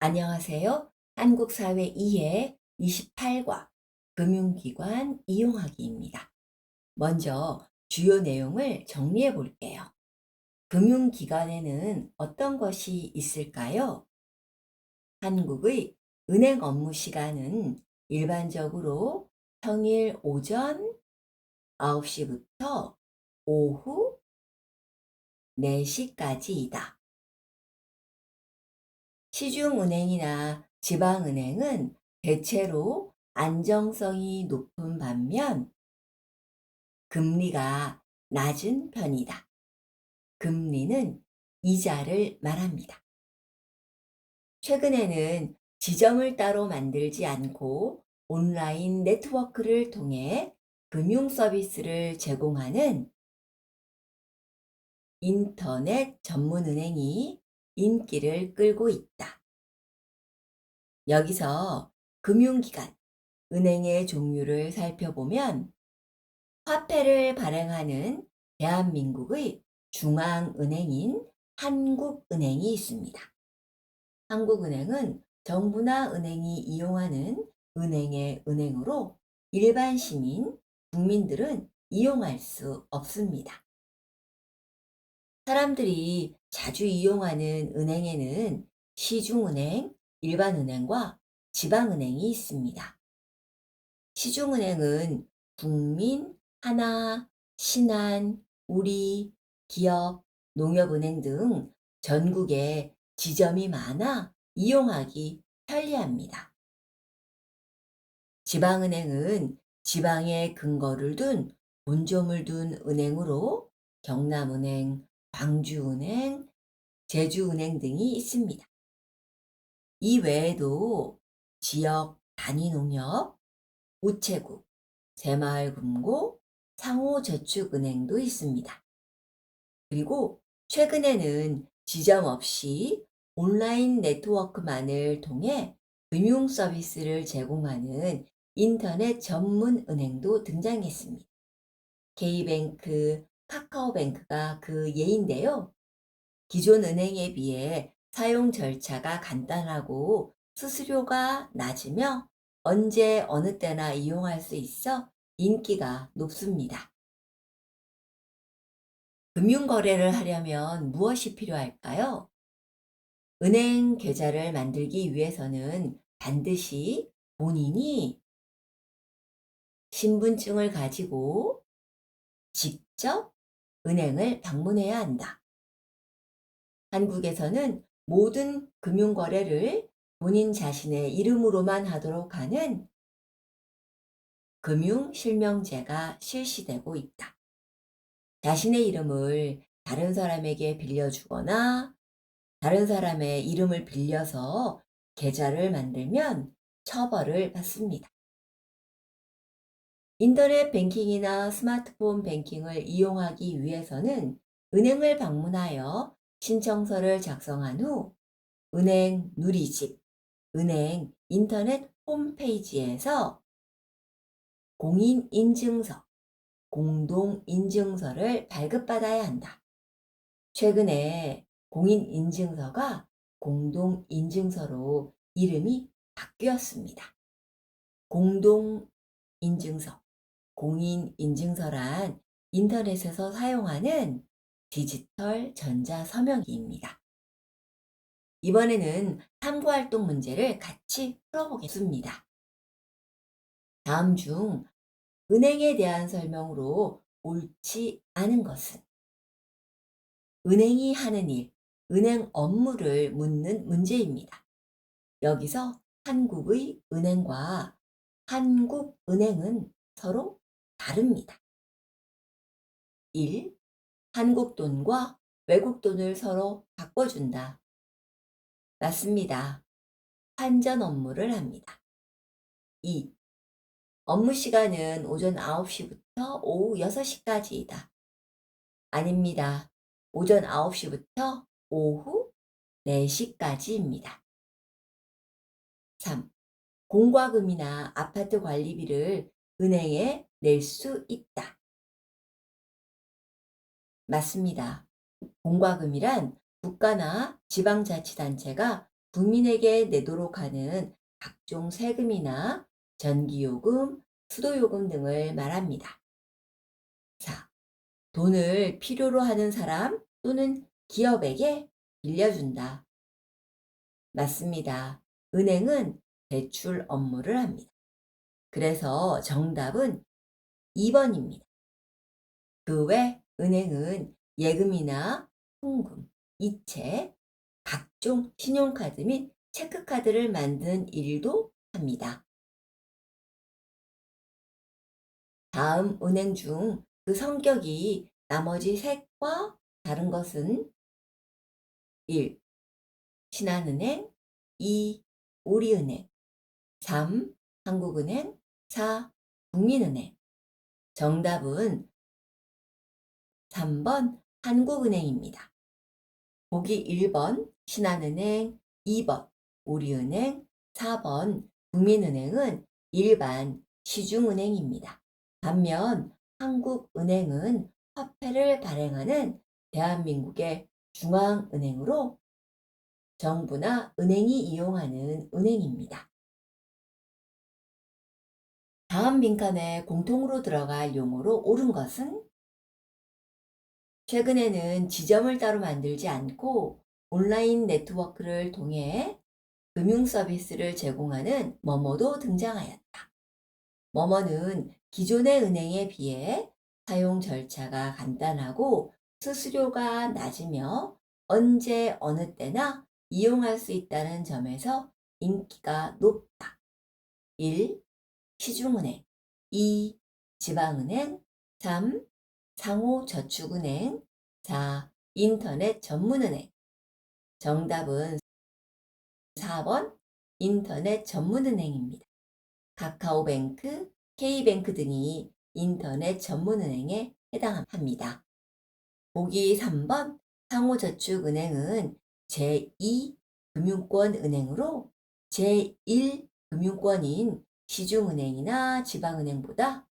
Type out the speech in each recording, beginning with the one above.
안녕하세요. 한국사회 2회 28과 금융기관 이용하기입니다. 먼저 주요 내용을 정리해 볼게요. 금융기관에는 어떤 것이 있을까요? 한국의 은행 업무 시간은 일반적으로 평일 오전 9시부터 오후 4시까지이다. 시중은행이나 지방은행은 대체로 안정성이 높은 반면 금리가 낮은 편이다. 금리는 이자를 말합니다. 최근에는 지점을 따로 만들지 않고 온라인 네트워크를 통해 금융 서비스를 제공하는 인터넷 전문 은행이 인기를 끌고 있다. 여기서 금융기관, 은행의 종류를 살펴보면 화폐를 발행하는 대한민국의 중앙은행인 한국은행이 있습니다. 한국은행은 정부나 은행이 이용하는 은행의 은행으로 일반 시민, 국민들은 이용할 수 없습니다. 사람들이 자주 이용하는 은행에는 시중은행, 일반은행과 지방은행이 있습니다. 시중은행은 국민, 하나, 신한, 우리, 기업, 농협은행 등 전국에 지점이 많아 이용하기 편리합니다. 지방은행은 지방에 근거를 둔 본점을 둔 은행으로 경남은행, 광주은행, 제주은행 등이 있습니다. 이 외에도 지역 단위 농협, 우체국, 새마을금고, 상호저축은행도 있습니다. 그리고 최근에는 지점 없이 온라인 네트워크만을 통해 금융 서비스를 제공하는 인터넷 전문 은행도 등장했습니다. K뱅크, 카카오뱅크가 그 예인데요. 기존 은행에 비해 사용 절차가 간단하고 수수료가 낮으며 언제 어느 때나 이용할 수 있어 인기가 높습니다. 금융거래를 하려면 무엇이 필요할까요? 은행 계좌를 만들기 위해서는 반드시 본인이 신분증을 가지고 직접 은행을 방문해야 한다. 한국에서는 모든 금융거래를 본인 자신의 이름으로만 하도록 하는 금융실명제가 실시되고 있다. 자신의 이름을 다른 사람에게 빌려주거나 다른 사람의 이름을 빌려서 계좌를 만들면 처벌을 받습니다. 인터넷 뱅킹이나 스마트폰 뱅킹을 이용하기 위해서는 은행을 방문하여 신청서를 작성한 후 은행 누리집, 은행 인터넷 홈페이지에서 공인인증서, 공동인증서를 발급받아야 한다. 최근에 공인인증서가 공동인증서로 이름이 바뀌었습니다. 공동인증서, 공인인증서란 인터넷에서 사용하는 디지털 전자 서명기입니다. 이번에는 탐구활동 문제를 같이 풀어보겠습니다. 다음 중 은행에 대한 설명으로 옳지 않은 것은 은행이 하는 일, 은행 업무를 묻는 문제입니다. 여기서 한국의 은행과 한국은행은 서로 다릅니다. 1. 한국 돈과 외국 돈을 서로 바꿔준다. 맞습니다. 환전 업무를 합니다. 2. 업무 시간은 오전 9시부터 오후 6시까지이다. 아닙니다. 오전 9시부터 오후 4시까지입니다. 3. 공과금이나 아파트 관리비를 은행에 낼 수 있다. 맞습니다. 공과금이란 국가나 지방자치단체가 국민에게 내도록 하는 각종 세금이나 전기요금, 수도요금 등을 말합니다. 4. 돈을 필요로 하는 사람 또는 기업에게 빌려준다. 맞습니다. 은행은 대출 업무를 합니다. 그래서 정답은 2번입니다. 그 외 은행은 예금이나 송금, 이체, 각종 신용카드 및 체크카드를 만드는 일도 합니다. 다음 은행 중 그 성격이 나머지 셋과 다른 것은 1. 신한은행 2. 우리은행 3. 한국은행 4. 국민은행 정답은 3번 한국은행입니다. 보기 1번 신한은행 2번 우리은행 4번 국민은행은 일반 시중은행입니다. 반면 한국은행은 화폐를 발행하는 대한민국의 중앙은행으로 정부나 은행이 이용하는 은행입니다. 다음 빈칸에 공통으로 들어갈 용어로 옳은 것은 최근에는 지점을 따로 만들지 않고 온라인 네트워크를 통해 금융 서비스를 제공하는 뭐뭐도 등장하였다. 뭐뭐는 기존의 은행에 비해 사용 절차가 간단하고 수수료가 낮으며 언제 어느 때나 이용할 수 있다는 점에서 인기가 높다. 1. 시중은행 2. 지방은행 3. 상호저축은행 4. 인터넷 전문은행 정답은 4번 인터넷 전문은행입니다. 카카오뱅크, K뱅크 등이 인터넷 전문은행에 해당합니다. 보기 3번 상호저축은행은 제2금융권은행으로 제1금융권인 시중은행이나 지방은행보다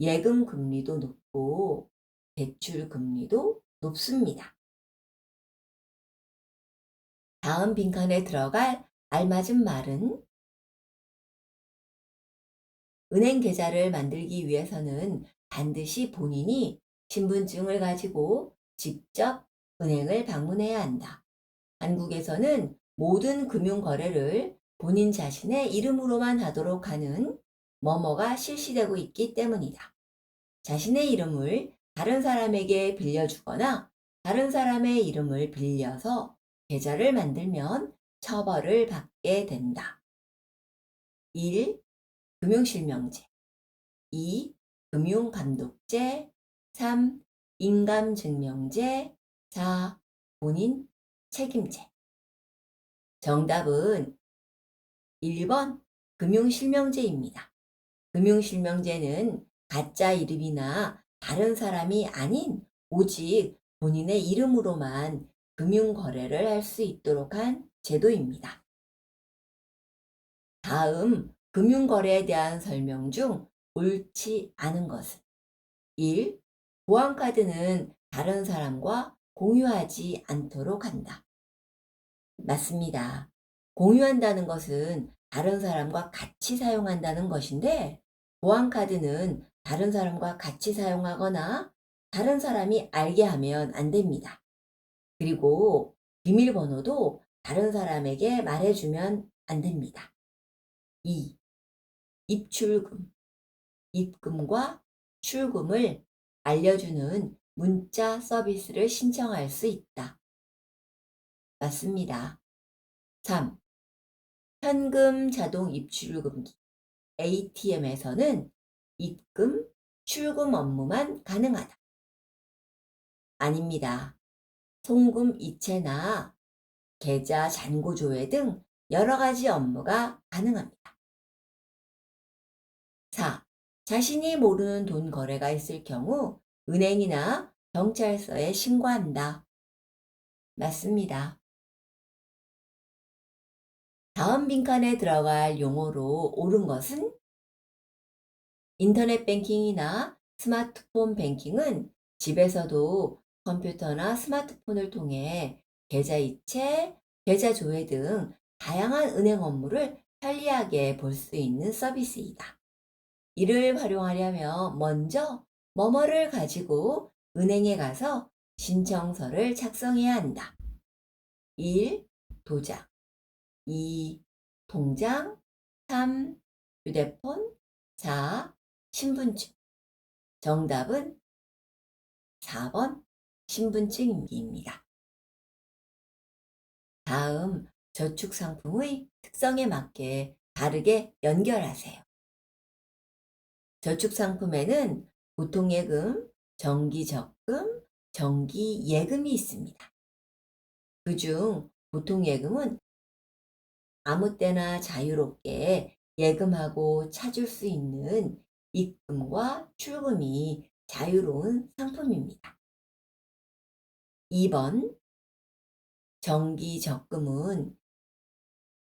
예금 금리도 높고 대출 금리도 높습니다. 다음 빈칸에 들어갈 알맞은 말은 은행 계좌를 만들기 위해서는 반드시 본인이 신분증을 가지고 직접 은행을 방문해야 한다. 한국에서는 모든 금융 거래를 본인 자신의 이름으로만 하도록 하는 뭐뭐가 실시되고 있기 때문이다. 자신의 이름을 다른 사람에게 빌려주거나 다른 사람의 이름을 빌려서 계좌를 만들면 처벌을 받게 된다. 1. 금융실명제 2. 금융감독제 3. 인감증명제 4. 본인 책임제 정답은 1번 금융실명제입니다. 금융실명제는 가짜 이름이나 다른 사람이 아닌 오직 본인의 이름으로만 금융거래를 할 수 있도록 한 제도입니다. 다음 금융거래에 대한 설명 중 옳지 않은 것은 1. 보안카드는 다른 사람과 공유하지 않도록 한다. 맞습니다. 공유한다는 것은 다른 사람과 같이 사용한다는 것인데 보안카드는 다른 사람과 같이 사용하거나 다른 사람이 알게 하면 안 됩니다. 그리고 비밀번호도 다른 사람에게 말해주면 안 됩니다. 2. 입출금. 입금과 출금을 알려주는 문자 서비스를 신청할 수 있다. 맞습니다. 3. 현금 자동 입출금기 ATM에서는 입금, 출금 업무만 가능하다. 아닙니다. 송금 이체나 계좌 잔고 조회 등 여러 가지 업무가 가능합니다. 4. 자신이 모르는 돈 거래가 있을 경우 은행이나 경찰서에 신고한다. 맞습니다. 다음 빈칸에 들어갈 용어로 옳은 것은 인터넷 뱅킹이나 스마트폰 뱅킹은 집에서도 컴퓨터나 스마트폰을 통해 계좌 이체, 계좌 조회 등 다양한 은행 업무를 편리하게 볼 수 있는 서비스이다. 이를 활용하려면 먼저 뭐뭐를 가지고 은행에 가서 신청서를 작성해야 한다. 1. 도장 2. 통장 3. 휴대폰 4. 신분증 정답은 4번 신분증입니다. 다음 저축 상품의 특성에 맞게 다르게 연결하세요. 저축 상품에는 보통예금, 정기적금, 정기예금이 있습니다. 그중 보통예금은 아무 때나 자유롭게 예금하고 찾을 수 있는 입금과 출금이 자유로운 상품입니다. 2번 정기 적금은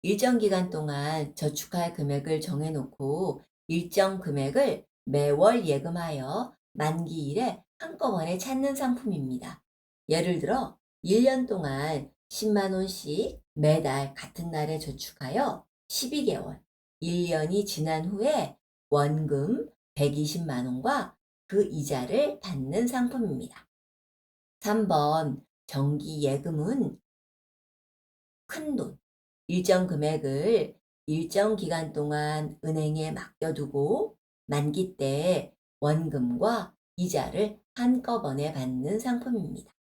일정 기간 동안 저축할 금액을 정해놓고 일정 금액을 매월 예금하여 만기일에 한꺼번에 찾는 상품입니다. 예를 들어 1년 동안 10만 원씩 매달 같은 날에 저축하여 12개월, 1년이 지난 후에 원금 120만 원과 그 이자를 받는 상품입니다. 3번 정기 예금은 큰 돈, 일정 금액을 일정 기간 동안 은행에 맡겨두고 만기 때 원금과 이자를 한꺼번에 받는 상품입니다.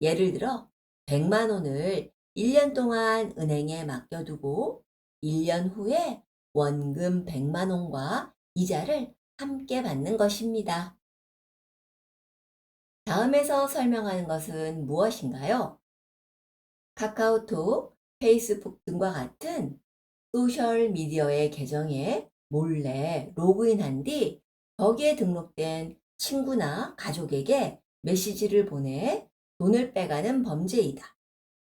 예를 들어 100만 원을 1년 동안 은행에 맡겨두고 1년 후에 원금 100만 원과 이자를 함께 받는 것입니다. 다음에서 설명하는 것은 무엇인가요? 카카오톡, 페이스북 등과 같은 소셜 미디어의 계정에 몰래 로그인한 뒤 거기에 등록된 친구나 가족에게 메시지를 보내 돈을 빼가는 범죄이다.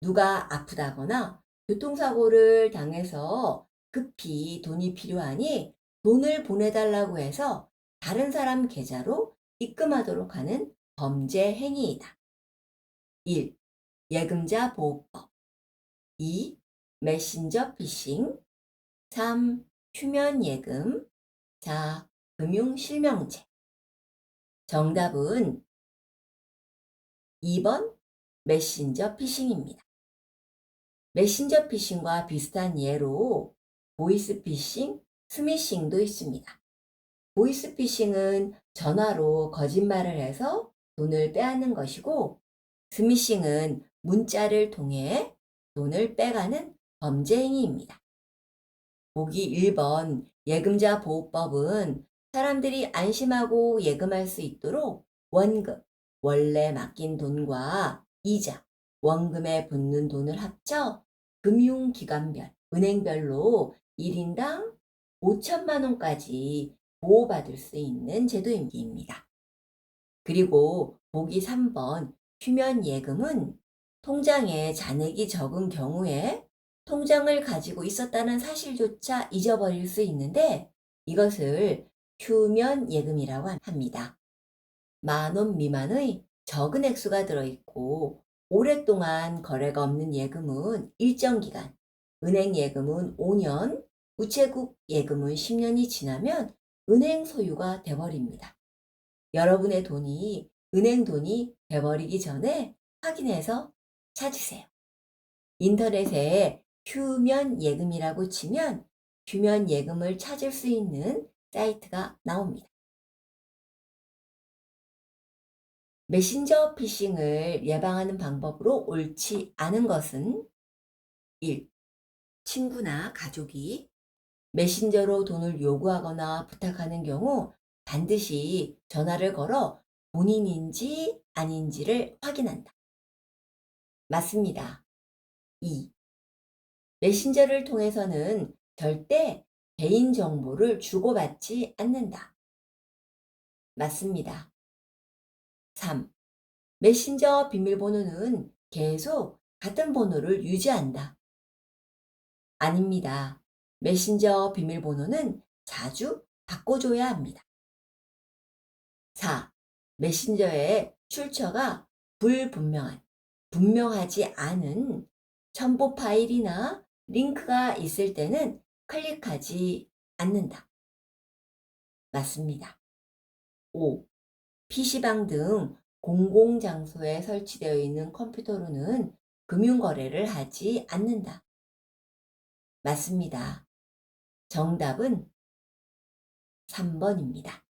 누가 아프다거나 교통사고를 당해서 급히 돈이 필요하니 돈을 보내달라고 해서 다른 사람 계좌로 입금하도록 하는 범죄 행위이다. 1. 예금자 보호법 2. 메신저 피싱 3. 휴면 예금 4. 금융 실명제 정답은 2번 메신저 피싱입니다. 메신저 피싱과 비슷한 예로 보이스 피싱, 스미싱도 있습니다. 보이스 피싱은 전화로 거짓말을 해서 돈을 빼앗는 것이고 스미싱은 문자를 통해 돈을 빼가는 범죄 행위입니다. 보기 1번 예금자 보호법은 사람들이 안심하고 예금할 수 있도록 원금, 원래 맡긴 돈과 이자, 원금에 붙는 돈을 합쳐 금융기관별, 은행별로 1인당 5천만 원까지 보호받을 수 있는 제도입니다. 그리고 보기 3번 휴면 예금은 통장에 잔액이 적은 경우에 통장을 가지고 있었다는 사실조차 잊어버릴 수 있는데 이것을 휴면 예금이라고 합니다. 만 원 미만의 적은 액수가 들어있고 오랫동안 거래가 없는 예금은 일정 기간, 은행 예금은 5년, 우체국 예금은 10년이 지나면 은행 소유가 돼버립니다. 여러분의 돈이 은행 돈이 돼버리기 전에 확인해서 찾으세요. 인터넷에 휴면 예금이라고 치면 휴면 예금을 찾을 수 있는 사이트가 나옵니다. 메신저 피싱을 예방하는 방법으로 옳지 않은 것은 1. 친구나 가족이 메신저로 돈을 요구하거나 부탁하는 경우 반드시 전화를 걸어 본인인지 아닌지를 확인한다. 맞습니다. 2. 메신저를 통해서는 절대 개인 정보를 주고받지 않는다. 맞습니다. 3. 메신저 비밀번호는 계속 같은 번호를 유지한다. 아닙니다. 메신저 비밀번호는 자주 바꿔줘야 합니다. 4. 메신저의 출처가 불분명한, 분명하지 않은 첨부 파일이나 링크가 있을 때는 클릭하지 않는다. 맞습니다. 5. PC방 등 공공장소에 설치되어 있는 컴퓨터로는 금융거래를 하지 않는다. 맞습니다. 정답은 3번입니다.